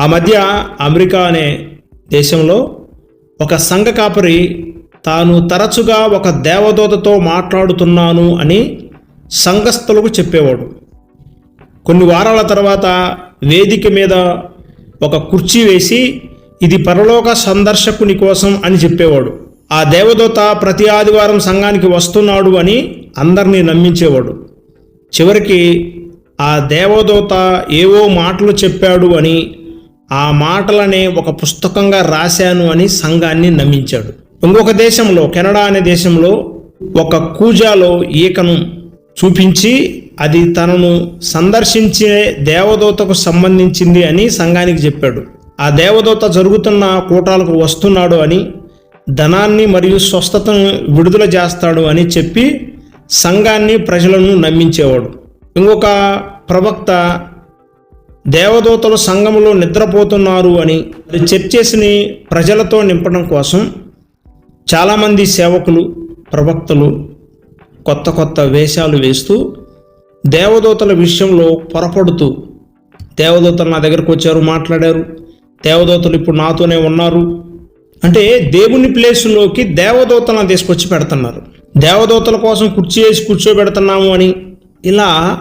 ఆ మధ్య అమెరికా అనే దేశంలో ఒక సంఘ కాపరి తాను తరచుగా ఒక దేవదూతతో మాట్లాడుతున్నాను అని సంఘస్థులకు చెప్పేవాడు. కొన్ని వారాల తర్వాత వేదిక మీద ఒక కుర్చీ వేసి ఇది పరలోక సందర్శకుని కోసం అని చెప్పేవాడు. ఆ దేవదూత ప్రతి ఆదివారం సంఘానికి వస్తున్నాడు అని అందరినీ నమ్మించేవాడు. చివరికి ఆ దేవదూత ఏవో మాటలు చెప్పాడు అని ఆ మాటలనే ఒక పుస్తకంగా రాశాను అని సంఘాన్ని నమ్మించాడు. ఇంకొక దేశంలో కెనడా అనే దేశంలో ఒక కూజాలో ఈకను చూపించి అది తనను సందర్శించే దేవదూతకు సంబంధించింది అని సంఘానికి చెప్పాడు. ఆ దేవదూత జరుగుతున్న కూటాలకు వస్తున్నాడు అని ధనాన్ని మరియు స్వస్థతను విడుదల చేస్తాడు అని చెప్పి సంఘాన్ని ప్రజలను నమ్మించేవాడు. ఇంకొక ప్రవక్త దేవదూతలు సంఘములో నిద్రపోతున్నారు అని చర్చెస్ని ప్రజలతో నింపడం కోసం చాలామంది సేవకులు ప్రవక్తలు కొత్త కొత్త వేషాలు వేస్తూ దేవదూతల విషయంలో పొరపడుతూ దేవదూతలు నా దగ్గరకు వచ్చారు మాట్లాడారు. దేవదూతలు ఇప్పుడు నాతోనే ఉన్నారు. అంటే దేవుని ప్లేసులోకి దేవదూతలను తీసుకొచ్చి పెడుతున్నారు. దేవదూతల కోసం కుర్చీ వేసి కూర్చోబెడుతున్నాము అని ఇలా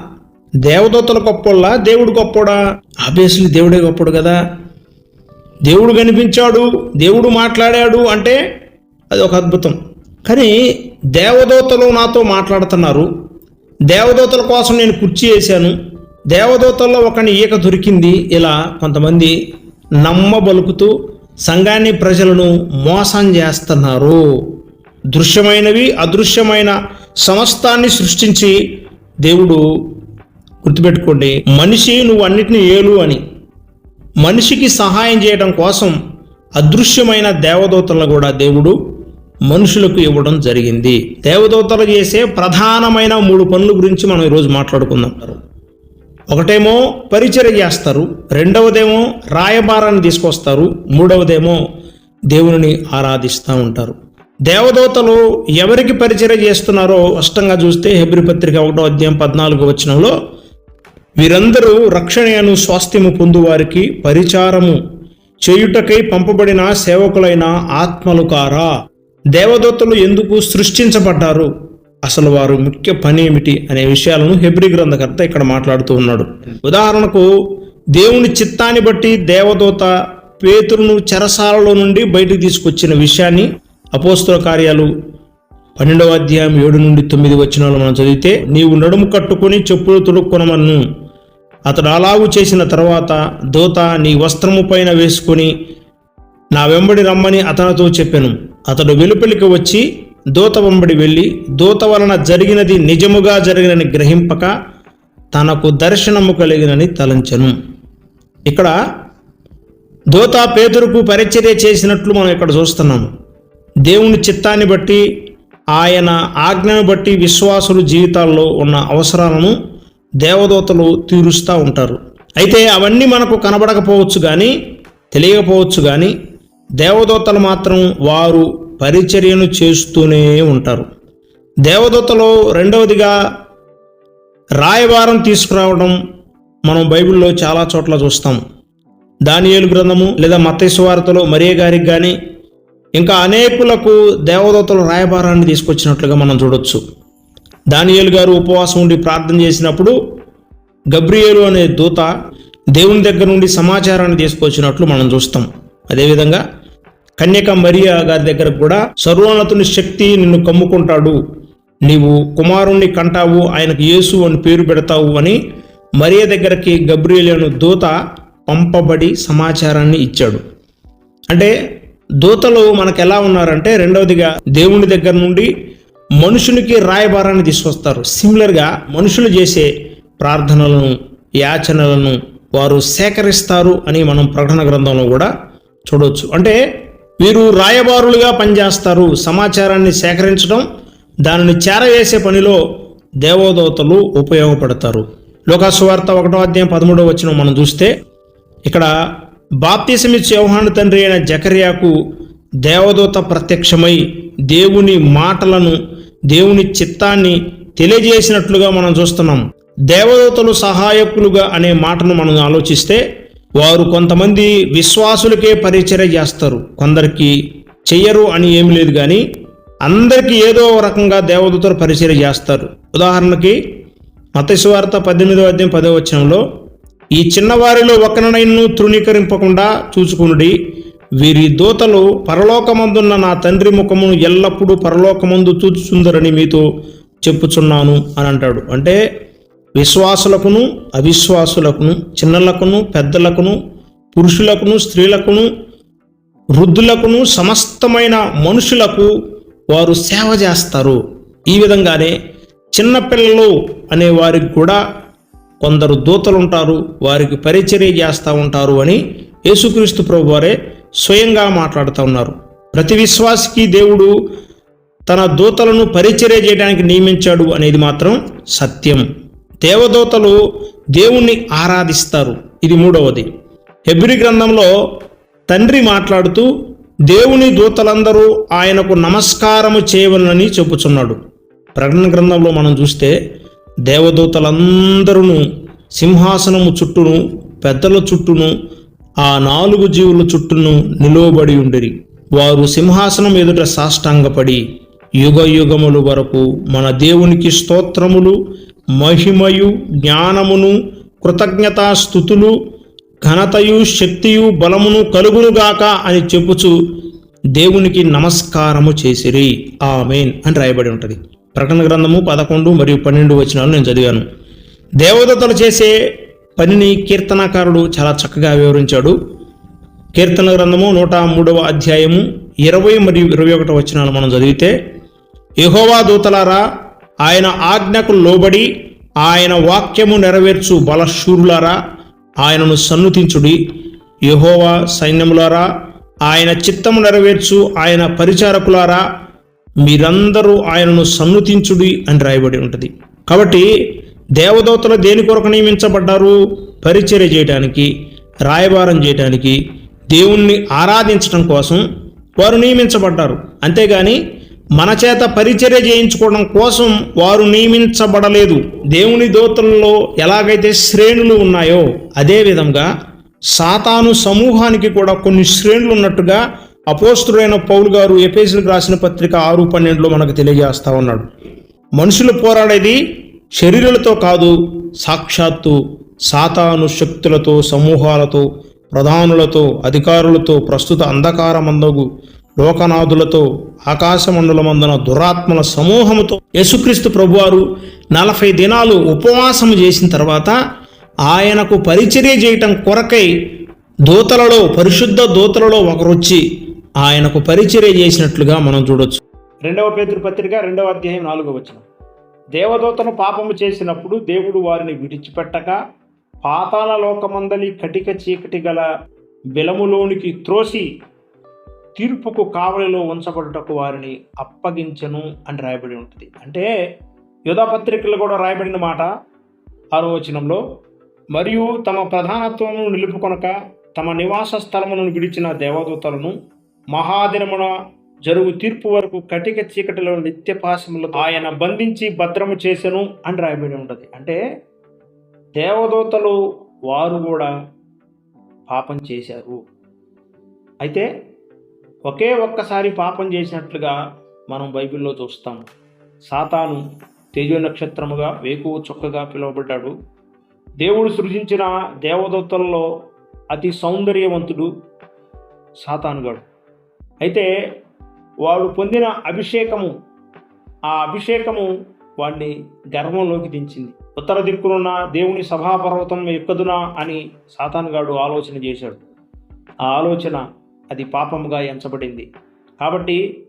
దేవదూతల గొప్పోళ్ళ? దేవుడు గొప్పోడా? ఆబ్వియస్లీ దేవుడే గొప్పడు కదా. దేవుడు కనిపించాడు దేవుడు మాట్లాడాడు అంటే అది ఒక అద్భుతం. కానీ దేవదూతలు నాతో మాట్లాడుతున్నారు. దేవదూతల కోసం నేను కుర్చీ వేశాను. దేవదూతల్లో ఒకని ఈక దొరికింది. ఇలా కొంతమంది నమ్మబలుకుతూ సంఘాన్ని ప్రజలను మోసం చేస్తున్నారు. దృశ్యమైనవి అదృశ్యమైన సమస్తాన్ని సృష్టించి దేవుడు గుర్తుపెట్టుకోండి మనిషి నువ్వు అన్నిటిని ఏలు అని. మనిషికి సహాయం చేయడం కోసం అదృశ్యమైన దేవదూతలను కూడా దేవుడు మనుషులకు ఇవ్వడం జరిగింది. దేవదూతలు చేసే ప్రధానమైన మూడు పనుల గురించి మనం ఈరోజు మాట్లాడుకుందాం. ఒకటేమో పరిచర్య చేస్తారు రెండవదేమో రాయబారాన్ని తీసుకొస్తారు మూడవదేమో దేవుని ఆరాధిస్తూ ఉంటారు. దేవదూతలు ఎవరికి పరిచర్య చేస్తున్నారో స్పష్టంగా చూస్తే హెబ్రి పత్రిక ఒకటో అధ్యాయం పద్నాలుగు వచనంలో వీరందరూ రక్షణను స్వాస్థ్యము పొందువారికి పరిచారము. చేయుటకై పంపబడిన సేవకులైన ఆత్మలు కారా దేవదూతలు ఎందుకు సృష్టించబడ్డారు? అసలు వారు ముఖ్య పని ఏమిటి అనే విషయాలను హెబ్రి గ్రంథకర్త ఇక్కడ మాట్లాడుతూ ఉన్నాడు. ఉదాహరణకు దేవుని చిత్తాన్ని బట్టి దేవదూత పేతురును చెరసాలలో నుండి బయటికి తీసుకొచ్చిన విషయాన్ని అపోస్తుల కార్యాలు పన్నెండవ అధ్యాయం ఏడు నుండి తొమ్మిది వచ్చిన మనం చదివితే నీవు నడుము కట్టుకొని చెప్పులు తొడుక్కొనమన్ను అతడు అలాగు చేసిన తర్వాత దూత నీ వస్త్రము పైన వేసుకొని నా వెంబడి రమ్మని అతనితో చెప్పాను. అతడు వెలుపలికి వచ్చి దూత వెంబడి వెళ్ళి దూత వలన జరిగినది నిజముగా జరిగినని గ్రహింపక తనకు దర్శనము కలిగినని తలంచెను. ఇక్కడ దూత పేదరుకు పరిచర్య చేసినట్లు మనం ఇక్కడ చూస్తున్నాము దేవుని చిత్తాన్ని బట్టి ఆయన ఆజ్ఞను బట్టి విశ్వాసుల జీవితాల్లో ఉన్న అవసరాలను దేవదూతలు తీరుస్తూ ఉంటారు. అయితే అవన్నీ మనకు కనబడకపోవచ్చు కానీ తెలియకపోవచ్చు కానీ దేవదూతలు మాత్రం వారు పరిచర్యను చేస్తూనే ఉంటారు. దేవదూతలో రెండవదిగా రాయబారం తీసుకురావడం మనం బైబిల్లో చాలా చోట్ల చూస్తాం. దానియేలు గ్రంథము లేదా మతేశ్వార్తలో మరియ గారికి కానీ ఇంకా అనేకులకు దేవదూతలు రాయబారాన్ని తీసుకొచ్చినట్లుగా మనం చూడొచ్చు. దానియేలు గారు ఉపవాసం ఉండి ప్రార్థన చేసినప్పుడు గబ్రియేలు అనే దూత దేవుని దగ్గర నుండి సమాచారాన్ని తీసుకొచ్చినట్లు మనం చూస్తాం. అదేవిధంగా కన్యక మరియా గారి దగ్గర కూడా సర్వోన్నతుని శక్తి నిన్ను కమ్ముకుంటాడు. నీవు కుమారుణ్ణి కంటావు ఆయనకు యేసు అని పేరు పెడతావు అని మరియ దగ్గరకి గబ్రియలను దూత పంపబడి సమాచారాన్ని ఇచ్చాడు. అంటే దూతలు మనకు ఎలా ఉన్నారంటే రెండవదిగా దేవుని దగ్గర నుండి మనుషునికి రాయబారాన్ని తీసుకొస్తారు. సిమిలర్గా మనుషులు చేసే ప్రార్థనలను యాచనలను వారు సేకరిస్తారు అని మనం ప్రకటన గ్రంథంలో కూడా చూడవచ్చు అంటే వీరు రాయబారులుగా పనిచేస్తారు. సమాచారాన్ని సేకరించడం దానిని చేరవేసే పనిలో దేవోదూతలు ఉపయోగపడతారు. లోకాసువార్త ఒకటో అధ్యాయం పదమూడవ వచ్చిన మనం చూస్తే ఇక్కడ బాప్తిసమిచ్చు యోహాను తండ్రి అయిన జకర్యాకు దేవదూత ప్రత్యక్షమై దేవుని మాటలను దేవుని చిత్తాన్ని తెలియజేసినట్లుగా మనం చూస్తున్నాం. దేవదూతలు సహాయకులుగా అనే మాటను మనం ఆలోచిస్తే వారు కొంతమంది విశ్వాసులకే పరిచర్య చేస్తారు. కొందరికి చెయ్యరు అని ఏమి లేదు కానీ అందరికీ ఏదో రకంగా దేవదూతలు పరిచర్య చేస్తారు. ఉదాహరణకి మతస్వార్త పద్దెనిమిదో అధ్యాయం పదో వచనంలో ఈ చిన్నవారిలో ఒకరినైను తృణీకరింపకుండా చూచుకునుడి వీరి దూతలు పరలోకమందున్న నా తండ్రి ముఖమును ఎల్లప్పుడూ పరలోకమందు చూచుచుందరని మీతో చెప్పుచున్నాను అని అంటాడు. అంటే విశ్వాసులకును అవిశ్వాసులకును చిన్నలకును పెద్దలకును పురుషులకును స్త్రీలకును వృద్ధులకును సమస్తమైన మనుషులకు వారు సేవ చేస్తారు. ఈ విధంగానే చిన్నపిల్లలు అనే వారికి కూడా కొందరు దూతలు ఉంటారు వారికి పరిచర్య చేస్తూ ఉంటారు అని యేసుక్రీస్తు ప్రభు వారే స్వయంగా మాట్లాడుతూ ఉన్నారు. ప్రతి విశ్వాసికి దేవుడు తన దూతలను పరిచర్య చేయడానికి నియమించాడు అనేది మాత్రం సత్యం. దేవదూతలు దేవుణ్ణి ఆరాధిస్తారు. ఇది మూడవది. హెబ్రి గ్రంథంలో తండ్రి మాట్లాడుతూ దేవుని దూతలందరూ ఆయనకు నమస్కారము చేయవలనని చెప్పుచున్నాడు. ప్రకటన గ్రంథంలో మనం చూస్తే దేవదూతలందరూ సింహాసనము చుట్టూను పెద్దల చుట్టూను ఆ నాలుగు జీవుల చుట్టూను నిలువబడి ఉండిరి. వారు సింహాసనం ఎదుట సాష్టాంగపడి యుగ యుగముల వరకు మన దేవునికి స్తోత్రములు మహిమయు జ్ఞానమును కృతజ్ఞతాస్థుతులు ఘనతయు శక్తియు బలమును కలుగునుగాక అని చెప్పుచు దేవునికి నమస్కారము చేసిరి. ఆమెన్ అని రాయబడి ఉంటుంది. ప్రకటన గ్రంథము పదకొండు మరియు పన్నెండు వచనాలు నేను చదివాను. దేవదత్తలు చేసే పనిని కీర్తనాకారుడు చాలా చక్కగా వివరించాడు. కీర్తన గ్రంథము నూట మూడవ అధ్యాయము ఇరవై మరియు ఇరవై ఒకటో వచనాలు మనం చదివితే యహోవా దూతలారా ఆయన ఆజ్ఞకు లోబడి ఆయన వాక్యము నెరవేర్చు బలశూరులారా ఆయనను సన్నుతించుడి. యహోవా సైన్యములారా ఆయన చిత్తము నెరవేర్చు ఆయన పరిచారకులారా మీరందరూ ఆయనను సన్నుతించుడి అని రాయబడి ఉంటుంది. కాబట్టి దేవదూతలు దేని కొరకు నియమించబడ్డారు? పరిచర్య చేయడానికి రాయబారం చేయడానికి దేవుణ్ణి ఆరాధించడం కోసం వారు నియమించబడ్డారు. అంతేగాని మన చేత పరిచర్య చేయించుకోవడం కోసం వారు నియమించబడలేదు. దేవుని దూతలలో ఎలాగైతే శ్రేణులు ఉన్నాయో అదే విధంగా సాతాను సమూహానికి కూడా కొన్ని శ్రేణులు ఉన్నట్టుగా అపోస్తుడైన పౌలు గారు ఎపేసులకు రాసిన పత్రిక ఆరు పన్నెండులో మనకు తెలియజేస్తా ఉన్నాడు. మనుషులు పోరాడేది శరీరులతో కాదు సాక్షాత్తు సాతాను శక్తులతో సమూహాలతో ప్రధానులతో అధికారులతో ప్రస్తుత అంధకారమందగు లోకనాథులతో ఆకాశమండలమందున దురాత్మల సమూహముతో యేసుక్రీస్తు ప్రభువారు నలభై దినాలు ఉపవాసం చేసిన తర్వాత ఆయనకు పరిచర్య చేయటం కొరకై దూతలలో పరిశుద్ధ దూతలలో ఒకరొచ్చి ఆయనకు పరిచర్య చేసినట్లుగా మనం చూడొచ్చు. రెండవ పేతురు పత్రిక రెండవ అధ్యాయం నాలుగవ వచనం. దేవదూతను పాపము చేసినప్పుడు దేవుడు వారిని విడిచిపెట్టక పాతాల లోకమందలి కటిక చీకటి గల బిలములోనికి త్రోసి తీర్పుకు కావలిలో ఉంచబడుటకు వారిని అప్పగించను అని రాయబడి ఉంటుంది. అంటే యుధపత్రికలు కూడా రాయబడిన మాట ఆరో వచనంలో మరియు తమ ప్రధానత్వమును నిలుపుకొనక తమ నివాస స్థలమును విడిచిన దేవదూతలను మహాదినమున జరుగు తీర్పు వరకు కటిక చీకటిలో నిత్యపాశములతో ఆయన బంధించి భద్రము చేసెను అని రాయబడి ఉంటుంది అంటే దేవదూతలు వారు కూడా పాపం చేశారు. అయితే ఒకే ఒక్కసారి పాపం చేసినట్లుగా మనం బైబిల్లో చూస్తాం. సాతాను తేజో నక్షత్రముగా వేకువ చుక్కగా పిలువబడ్డాడు. దేవుడు సృజించిన దేవదూతల్లో అతి సౌందర్యవంతుడు సాతానుగాడు. అయితే వాడు పొందిన అభిషేకము ఆ అభిషేకము వాడిని గర్వంలోకి దించింది. ఉత్తర దిక్కునున్న దేవుని సభాపర్వతం ఎక్కదునా అని సాతానుగాడు ఆలోచన చేశాడు. ఆ ఆలోచన అది పాపముగా ఎంచబడింది. కాబట్టి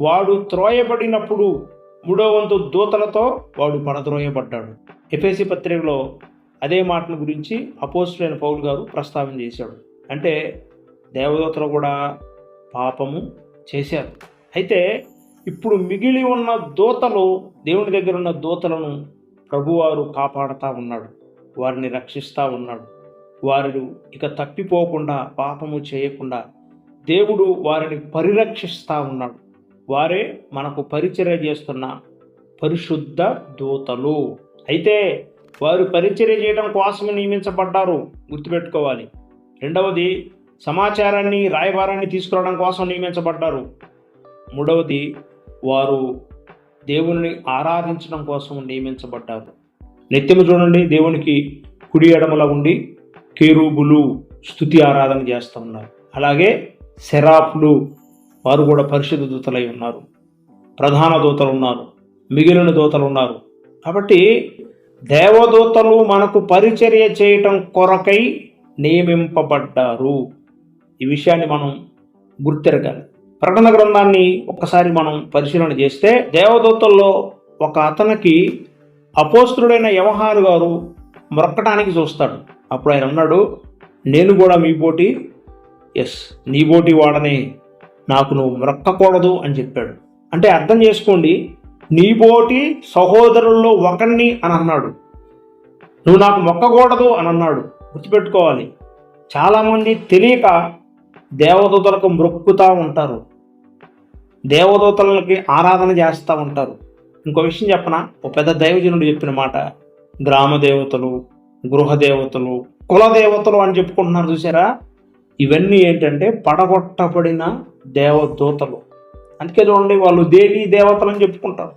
వాడు త్రోయబడినప్పుడు మూడో వంతు దూతలతో వాడు పడద్రోయబడ్డాడు. ఎఫేసి పత్రికలో అదే మాటల గురించి అపోస్తులైన పౌలు గారు ప్రస్తావన చేశాడు. అంటే దేవదూతలు కూడా పాపము చేశారు. అయితే ఇప్పుడు మిగిలి ఉన్న దూతలు దేవుని దగ్గర ఉన్న దూతలను ప్రభువారు కాపాడుతూ ఉన్నాడు. వారిని రక్షిస్తూ ఉన్నాడు. వారు ఇక తప్పిపోకుండా పాపము చేయకుండా దేవుడు వారిని పరిరక్షిస్తూ ఉన్నాడు. వారే మనకు పరిచర్య చేస్తున్న పరిశుద్ధ దూతలు. అయితే వారు పరిచర్య చేయడం కోసం నియమించబడ్డారు. గుర్తుపెట్టుకోవాలి. రెండవది సమాచారాన్ని రాయబారాన్ని తీసుకురావడం కోసం నియమించబడ్డారు. మూడవది వారు దేవుని ఆరాధించడం కోసం నియమించబడ్డారు. నిత్యము చూడండి దేవునికి కుడి ఎడమల ఉండి కేరూబులు స్థుతి ఆరాధన చేస్తూ ఉన్నారు. అలాగే శరాఫ్లు వారు కూడా పరిశుద్ధ దూతలై ఉన్నారు. ప్రధాన దూతలు ఉన్నారు. మిగిలిన దూతలు ఉన్నారు. కాబట్టి దేవదూతలు మనకు పరిచర్య చేయటం కొరకై నియమింపబడ్డారు. ఈ విషయాన్ని మనం గుర్తెరగాలి. ప్రకటన గ్రంథాన్ని ఒక్కసారి మనం పరిశీలన చేస్తే దేవదూతల్లో ఒక అతనికి అపోస్తుడైన యవహారు గారు మొరక్కటానికి చూస్తాడు. అప్పుడు ఆయన అన్నాడు నేను కూడా మీ పోటీ ఎస్ నీ పోటీ వాడని నాకు నువ్వు మొరక్కకూడదు అని చెప్పాడు. అంటే అర్థం చేసుకోండి నీ పోటీ సహోదరుల్లో ఒకరిని అని అన్నాడు. నువ్వు నాకు మొక్కకూడదు అని అన్నాడు. గుర్తుపెట్టుకోవాలి చాలామంది తెలియక దేవదూతలకు మొక్కుతూ ఉంటారు. దేవదూతలకి ఆరాధన చేస్తూ ఉంటారు. ఇంకో విషయం చెప్పనా? ఒక పెద్ద దైవజనుడు చెప్పిన మాట గ్రామ దేవతలు గృహ దేవతలు కుల దేవతలు అని చెప్పుకుంటున్నారు చూసారా? ఇవన్నీ ఏంటంటే పడగొట్టబడిన దేవదూతలు. అందుకే చూడండి వాళ్ళు దేవి దేవతలు అని చెప్పుకుంటారు.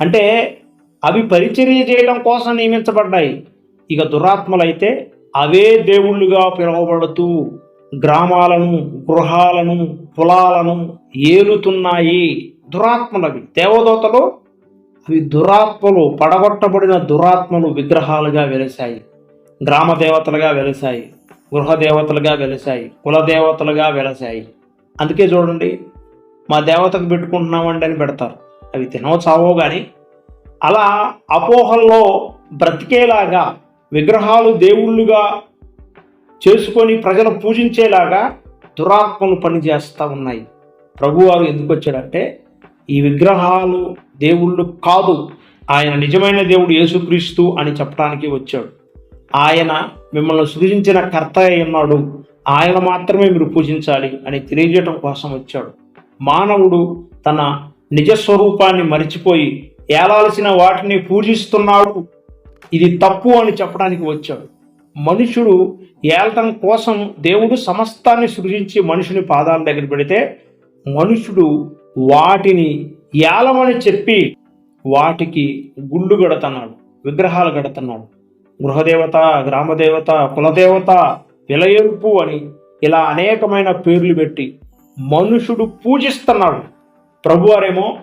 అంటే అవి పరిచర్య చేయడం కోసం నియమించబడ్డాయి. ఇక దురాత్మలైతే అవే దేవుళ్ళుగా పిలువబడుతూ గ్రామాలను గృహాలను పొలాలను ఏలుతున్నాయి దురాత్మలవి. దేవదూతలు అవి దురాత్మలు పడగొట్టబడిన దురాత్మలు విగ్రహాలుగా వెలిశాయి. గ్రామ దేవతలుగా వెలిశాయి గృహ దేవతలుగా వెలిశాయి కుల దేవతలుగా వెలిశాయి. అందుకే చూడండి మా దేవతకు పెట్టుకుంటున్నామండి అని పెడతారు. అవి తినవ చావో కానీ అలా అపోహల్లో బ్రతికేలాగా విగ్రహాలు దేవుళ్ళుగా చేసుకొని ప్రజలు పూజించేలాగా దురాత్మలు పనిచేస్తూ ఉన్నాయి. ప్రభువారు ఎందుకు వచ్చాడంటే ఈ విగ్రహాలు దేవుళ్ళు కాదు ఆయన నిజమైన దేవుడు యేసుక్రీస్తు అని చెప్పడానికి వచ్చాడు. ఆయన మిమ్మల్ని సృజించిన కర్త ఉన్నాడు. ఆయన మాత్రమే మీరు పూజించాలి అని తెలియజేయడం కోసం వచ్చాడు. మానవుడు తన నిజస్వరూపాన్ని మరిచిపోయి ఏలాల్సిన వాటిని పూజిస్తున్నాడు. ఇది తప్పు అని చెప్పడానికి వచ్చాడు. మనుషుడు ఏలటం కోసం దేవుడు సమస్తాన్ని సృజించి మనుషుని పాదాల దగ్గర పెడితే మనుషుడు వాటిని ఏలమని చెప్పి వాటికి గుళ్ళు గడుతున్నాడు విగ్రహాలు గడుతున్నాడు. గృహదేవత గ్రామదేవత కులదేవత విలయంపు అని ఇలా అనేకమైన పేర్లు పెట్టి మనుషుడు పూజిస్తున్నాడు. ప్రభువారేమో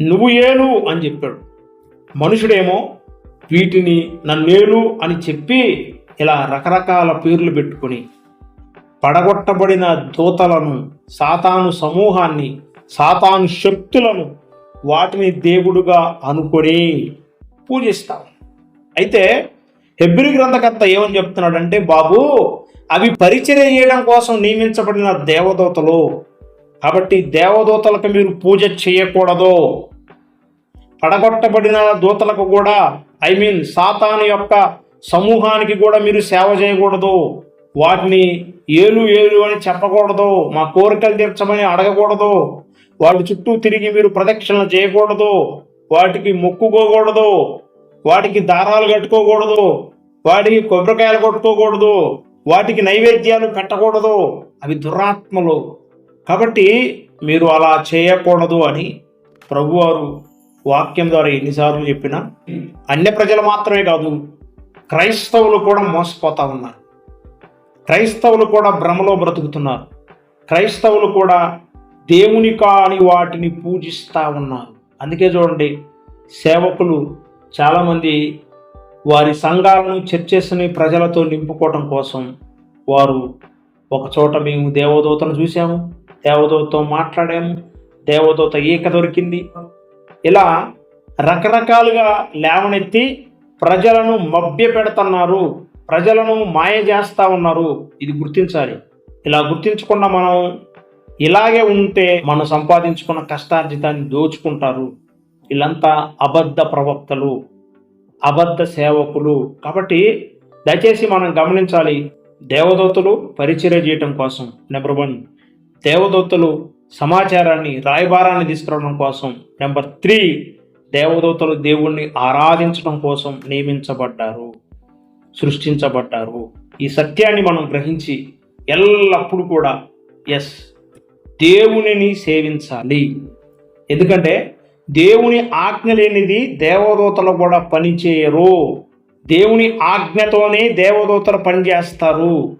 నువ్వు ఏలు అని చెప్పాడు. మనుషుడేమో వీటిని నన్నేలు అని చెప్పి ఇలా రకరకాల పేర్లు పెట్టుకుని పడగొట్టబడిన దూతలను సాతాను సమూహాన్ని సాతాను శక్తులను వాటిని దేవుడుగా అనుకొని పూజిస్తాం. అయితే హెబ్రి గ్రంథకర్త ఏమని చెప్తున్నాడంటే బాబు అవి పరిచయం చేయడం కోసం నియమించబడిన దేవదూతలు. కాబట్టి దేవదూతలకు మీరు పూజ చేయకూడదు. పడగొట్టబడిన దూతలకు కూడా ఐ మీన్ సాతాను యొక్క సమూహానికి కూడా మీరు సేవ చేయకూడదు. వాటిని ఏలు ఏలు అని చెప్పకూడదు. మా కోరికలు తీర్చమని అడగకూడదు. వాటి చుట్టూ తిరిగి మీరు ప్రదక్షిణలు చేయకూడదు. వాటికి మొక్కుకోకూడదు. వాటికి దారాలు కట్టుకోకూడదు. వాటికి కొబ్బరికాయలు కొట్టుకోకూడదు. వాటికి నైవేద్యాలు పెట్టకూడదు. అవి దురాత్మలు. కాబట్టి మీరు అలా చేయకూడదు అని ప్రభువారు వాక్యం ద్వారా ఎన్నిసార్లు చెప్పినా అన్య ప్రజలు మాత్రమే కాదు క్రైస్తవులు కూడా మోసపోతా ఉన్నారు. క్రైస్తవులు కూడా భ్రమలో బ్రతుకుతున్నారు. క్రైస్తవులు కూడా దేవుని కాని వాటిని పూజిస్తూ ఉన్నారు. అందుకే చూడండి సేవకులు చాలామంది వారి సంఘాలను చర్చెస్ని ప్రజలతో నింపుకోవటం కోసం వారు ఒక చోట మేము దేవదూతను చూసాము దేవదూతతో మాట్లాడాము దేవదూత ఈక దొరికింది. ఇలా రకరకాలుగా లేవనెత్తి ప్రజలను మభ్య పెడుతున్నారు ప్రజలను మాయ చేస్తూ ఉన్నారు. ఇది గుర్తించాలి. ఇలా గుర్తించకుండా మనం ఇలాగే ఉంటే మనం సంపాదించుకున్న కష్టార్జితాన్ని దోచుకుంటారు. వీళ్ళంతా అబద్ధ ప్రవక్తలు అబద్ధ సేవకులు. కాబట్టి దయచేసి మనం గమనించాలి దేవదూతలు పరిచర్య చేయటం కోసం. నెంబర్ వన్ దేవదూతలు సమాచారాన్ని రాయబారాన్ని తీసుకురావడం కోసం. నెంబర్ త్రీ దేవదూతలు దేవుణ్ణి ఆరాధించడం కోసం నియమించబడ్డారు సృష్టించబడ్డారు. ఈ సత్యాన్ని మనం గ్రహించి ఎల్లప్పుడూ కూడా ఎస్ దేవునిని సేవించాలి. ఎందుకంటే దేవుని ఆజ్ఞ లేనిది దేవదూతలు కూడా పనిచేయరు. దేవుని ఆజ్ఞతోనే దేవదూతలు పనిచేస్తారు.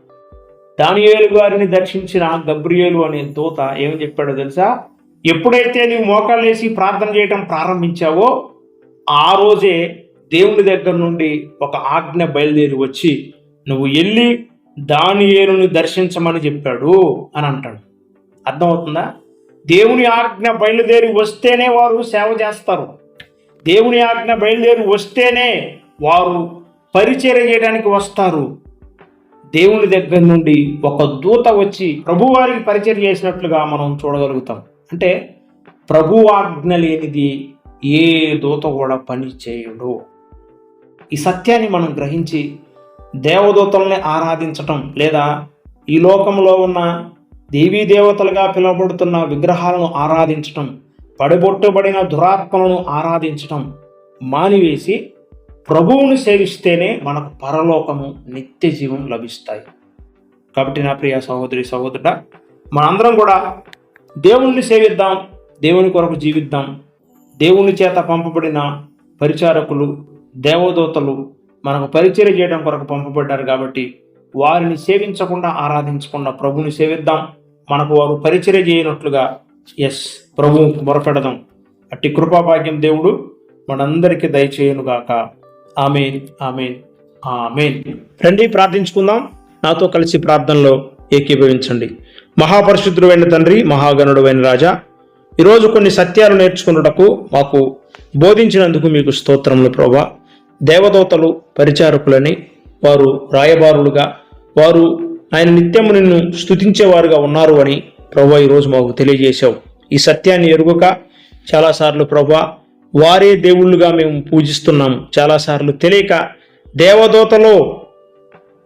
దానియేలు గారిని దర్శించిన గబ్రియేలు అనే దూత ఏమి చెప్పాడో తెలుసా? ఎప్పుడైతే నీవు మోకాళ్ళేసి ప్రార్థన చేయటం ప్రారంభించావో ఆ రోజే దేవుని దగ్గర నుండి ఒక ఆజ్ఞ బయలుదేరి వచ్చి నువ్వు వెళ్ళి దానియేలుని దర్శించమని చెప్పాడు అని అంటాడు. అర్థమవుతుందా? దేవుని ఆజ్ఞ బయలుదేరి వస్తేనే వారు సేవ చేస్తారు. దేవుని ఆజ్ఞ బయలుదేరి వస్తేనే వారు పరిచర్య చేయడానికి వస్తారు. దేవుని దగ్గర నుండి ఒక దూత వచ్చి ప్రభువారికి పరిచయం చేసినట్లుగా మనం చూడగలుగుతాం. అంటే ప్రభు ఆజ్ఞ లేనిది ఏ దూత కూడా పని చేయడు. ఈ సత్యాన్ని మనం గ్రహించి దేవదూతల్ని ఆరాధించటం లేదా ఈ లోకంలో ఉన్న దేవీ దేవతలుగా పిలువబడుతున్న విగ్రహాలను ఆరాధించటం పడిబొట్టుబడిన దురాత్మలను ఆరాధించటం మానివేసి ప్రభువుని సేవిస్తేనే మనకు పరలోకము నిత్య జీవం లభిస్తాయి. కాబట్టి నా ప్రియ సహోదరి సహోదరుడ మనందరం కూడా దేవుణ్ణి సేవిద్దాం దేవుని కొరకు జీవిద్దాం. దేవుని చేత పంపబడిన పరిచారకులు దేవదూతలు మనకు పరిచయం చేయడం కొరకు పంపబడ్డారు కాబట్టి వారిని సేవించకుండా ఆరాధించకుండా ప్రభుని సేవిద్దాం. మనకు వారు పరిచయం చేయనట్లుగా ఎస్ ప్రభు మొరపెడదాం. అట్టి కృపాభాగ్యం దేవుడు మనందరికీ దయచేయనుగాక. Amen amen amen. రండి ప్రార్థించుకుందాం. నాతో కలిసి ప్రార్థనలో ఏకీభవించండి. మహాపరిశుద్ధుడైన తండ్రి మహాగణుడైన రాజా ఈరోజు కొన్ని సత్యాలు నేర్చుకున్నటకు మాకు బోధించినందుకు మీకు స్తోత్రములు ప్రభా. దేవదూతలు పరిచారకులని వారు రాయబారులుగా వారు ఆయన నిత్యము నిన్ను స్తుతించేవారుగా ఉన్నారు అని ప్రభా ఈరోజు మాకు తెలియజేశావు. ఈ సత్యాన్ని ఎరుగుక చాలాసార్లు ప్రభా వారే దేవుళ్ళుగా మేము పూజిస్తున్నాం. చాలాసార్లు తెలియక దేవదూతలో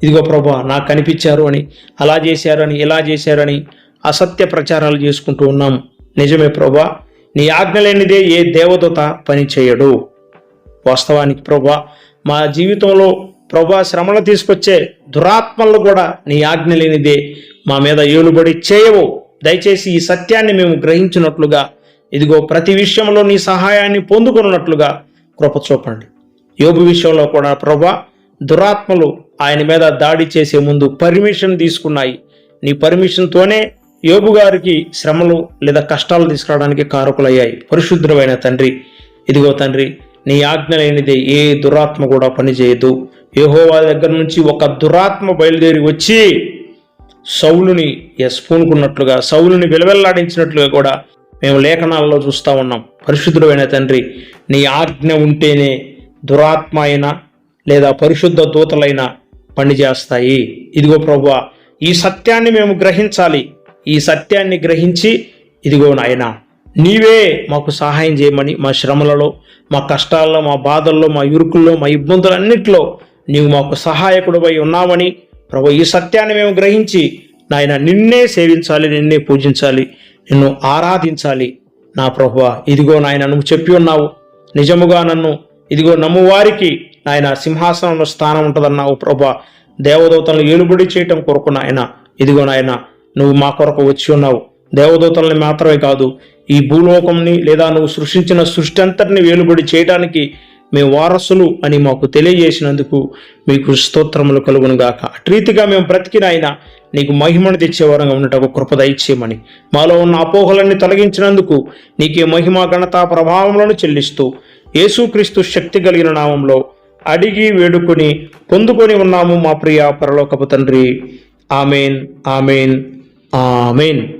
ఇదిగో ప్రభా నాకు కనిపించారు అని అలా చేశారు అని ఇలా చేశారు అని అసత్య ప్రచారాలు చేసుకుంటూ ఉన్నాం. నిజమే ప్రభా నీ ఆజ్ఞ లేనిదే ఏ దేవదూత పని చేయడు. వాస్తవానికి ప్రభా మా జీవితంలో ప్రభా శ్రమలు తీసుకొచ్చే దురాత్మలు కూడా నీ ఆజ్ఞ లేనిదే మా మీద ఏలుబడి చేయవు. దయచేసి ఈ సత్యాన్ని మేము గ్రహించినట్లుగా ఇదిగో ప్రతి విషయంలో నీ సహాయాన్ని పొందుకున్నట్లుగా కృప చూపండి. యోగు విషయంలో కూడా ప్రభా దురాత్మలు ఆయన మీద దాడి చేసే ముందు పర్మిషన్ తీసుకున్నాయి. నీ పర్మిషన్తోనే యోగు గారికి శ్రమలు లేదా కష్టాలు తీసుకురావడానికి కారకులయ్యాయి. పరిశుద్ధమైన తండ్రి ఇదిగో తండ్రి నీ ఆజ్ఞ లేనిదే ఏ దురాత్మ కూడా పనిచేయదు. యహోవా దగ్గర నుంచి ఒక దురాత్మ బయలుదేరి వచ్చి సౌలుని ఎస్ పూనుకున్నట్లుగా సౌలుని వెలవెల్లాడించినట్లుగా కూడా మేము లేఖనాల్లో చూస్తూ ఉన్నాం. పరిశుద్ధుడైన తండ్రి నీ ఆజ్ఞ ఉంటేనే దురాత్మ అయినా లేదా పరిశుద్ధ దూతలైన పనిచేస్తాయి. ఇదిగో ప్రభువా ఈ సత్యాన్ని మేము గ్రహించాలి. ఈ సత్యాన్ని గ్రహించి ఇదిగో నాయన నీవే మాకు సహాయం చేయమని మా శ్రమలలో మా కష్టాల్లో మా బాధల్లో మా ఇరుకుల్లో మా ఇబ్బందులన్నింటిలో నీవు మాకు సహాయకుడుపై ఉన్నామని ప్రభు ఈ సత్యాన్ని మేము గ్రహించి నాయన నిన్నే సేవించాలి నిన్నే పూజించాలి నిన్ను ఆరాధించాలి. నా ప్రభువ ఇదిగో నాయన నువ్వు చెప్పి ఉన్నావు. నిజముగా నన్ను ఇదిగో నమ్మువారికి నాయన సింహాసనంలో స్థానం ఉంటుందన్నావు ప్రభా. దేవదూతలను ఏలుబడి చేయటం కొరకు నాయన. ఇదిగో నాయన నువ్వు మా కొరకు వచ్చి ఉన్నావు. దేవదూతల్ని మాత్రమే కాదు ఈ భూలోకంని లేదా నువ్వు సృష్టించిన సృష్టి అంతటిని వేలుబడి చేయడానికి మేము వారసులు అని మాకు తెలియజేసినందుకు మీకు స్తోత్రములు కలుగును గాక. అట్రీతిగా మేము బ్రతికినాయన నీకు మహిమను తెచ్చేవారంగా ఉండటకు కృపద ఇచ్చేయమని మాలో ఉన్న అపోహలన్నీ తొలగించినందుకు నీకే మహిమ ఘనత ప్రభావములను చెల్లిస్తూ యేసుక్రీస్తు శక్తి కలిగిన నామంలో అడిగి వేడుకొని పొందుకొని ఉన్నాము మా ప్రియ పరలోకపు తండ్రి. Amen amen amen.